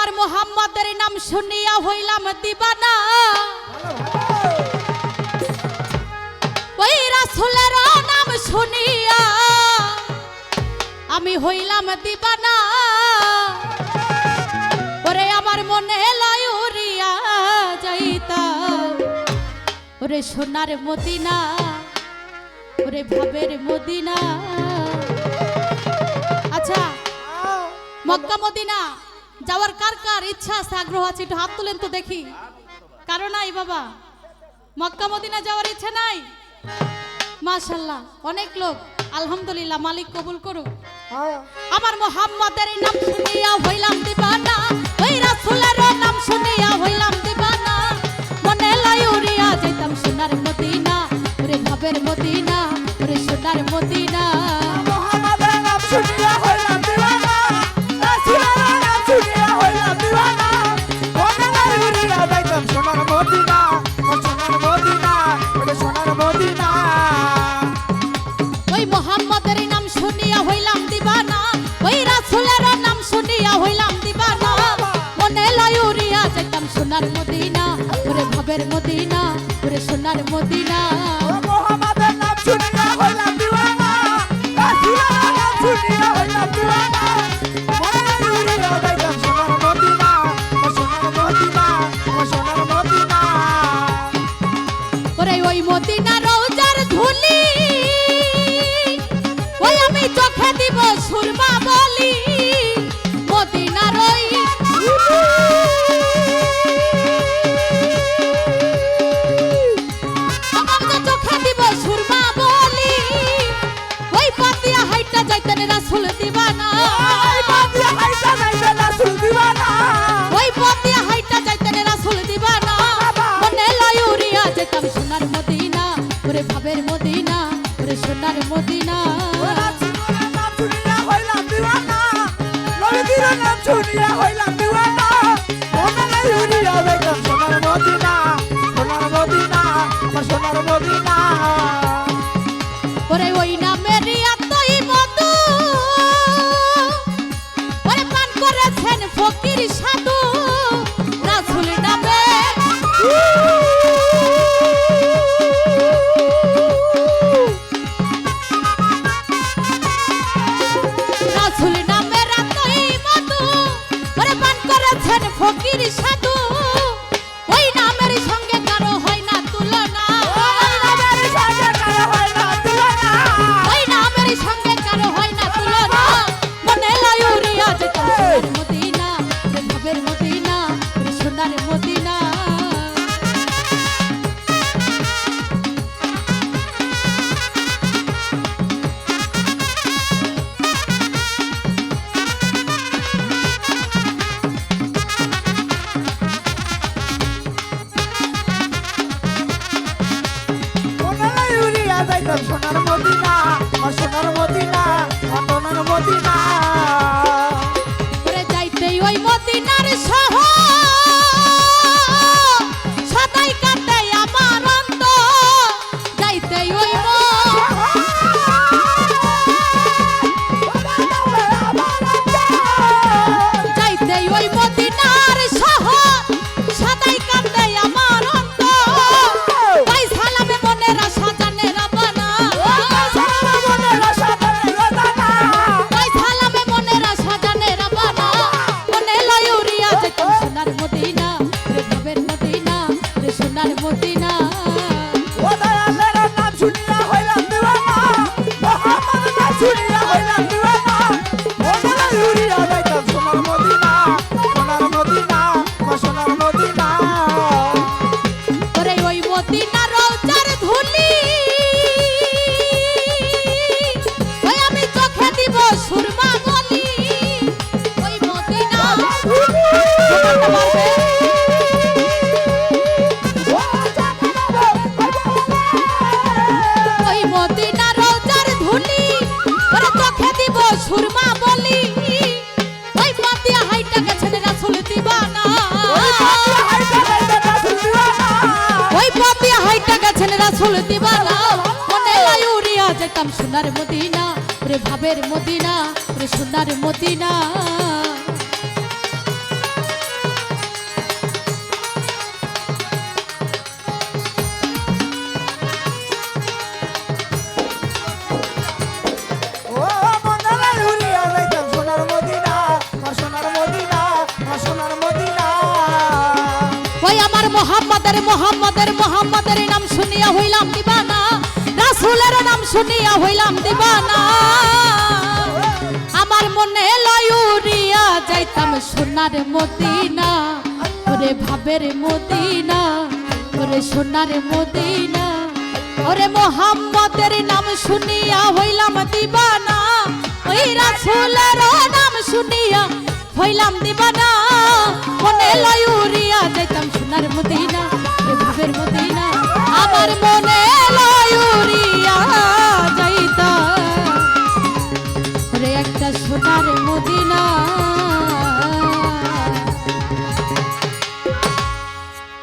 আমার মোহাম্মদের নাম শুনিয়া হইলাম দিবানা। ওই রাসুলের নাম শুনিয়া আমি হইলাম দিবানা। ওরে আমার মনে লয়ুরিয়া যাইতা ওরে সোনার মদিনা ওরে ভাবের মদিনা। আচ্ছা মক্কা মদিনা। যাওয়ার কার কার ইচ্ছা আছে আগ্রহ আছে একটু হাত তুলেন তো দেখি। কারও নাই বাবা? মক্কা মদিনা যাওয়ার ইচ্ছা নাই? মাশাল্লাহ অনেক লোক আলহামদুলিল্লাহ মালিক কবুল করুক। আমার মোহাম্মদের নাম শুনিয়া হইলাম দিবানা ওই রাসূলের নাম শুনিয়া হইলাম দিবানা। মনে লাই উড়িয়া যাইতাম সোনার মদিনা ওরে ভাবের মদিনা ওরে সোনার মদিনা। মদিনা ওরে সোনার মদিনা। মোহাম্মদের নাম শুনিয়া হইলাম দিওয়ানা। রাসূলের নাম শুনিয়া হইলাম দিওয়ানা। ওরে ওই মদিনা রোজার ধুলি ওই আমি চোখে দিব সুরমা বলি। শুনিয়া হইলাম দিওয়ানা সোনার মদিনা সোনার মদিনা সোনার মদিনা। ফকির সাধু সোনার মদিনা আমার সোনার মদিনা আমার সোনার মদিনা ওরে যাইতেই ওই মদিনার সহ মদিনা রাসূল দিবানা মনে উড়িয়া যেতাম সোনার মদিনা রে ভাবের মদিনা রে সোনার মদিনা। মোহাম্মদের মোহাম্মদের মোহাম্মদের নাম শুনিয়া হইলাম দিবানা। রাসূলের নাম শুনিয়া হইলাম দিবানা। আমার মনে লয়ুরিয়া যাইতাম সোনার মদিনা। ওরে ভাবের মদিনা, ওরে সোনার মদিনা। ওরে মোহাম্মদের নাম শুনিয়া হইলাম দিবানা। ওই রাসূলের নাম শুনিয়া হইলাম দিবানা। মনে লয়ুরিয়া